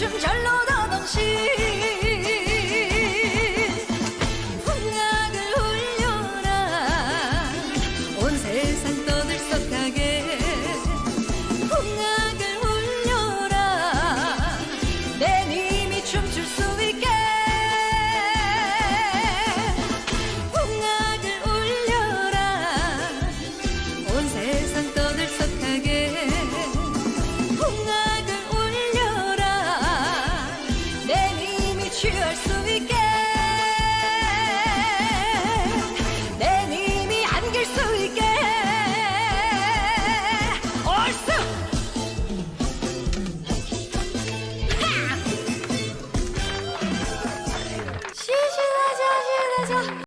심절로 더는 시 수 있게. 내 님이 안길 수 있게. 얼쑤! 시시나자 시시나자.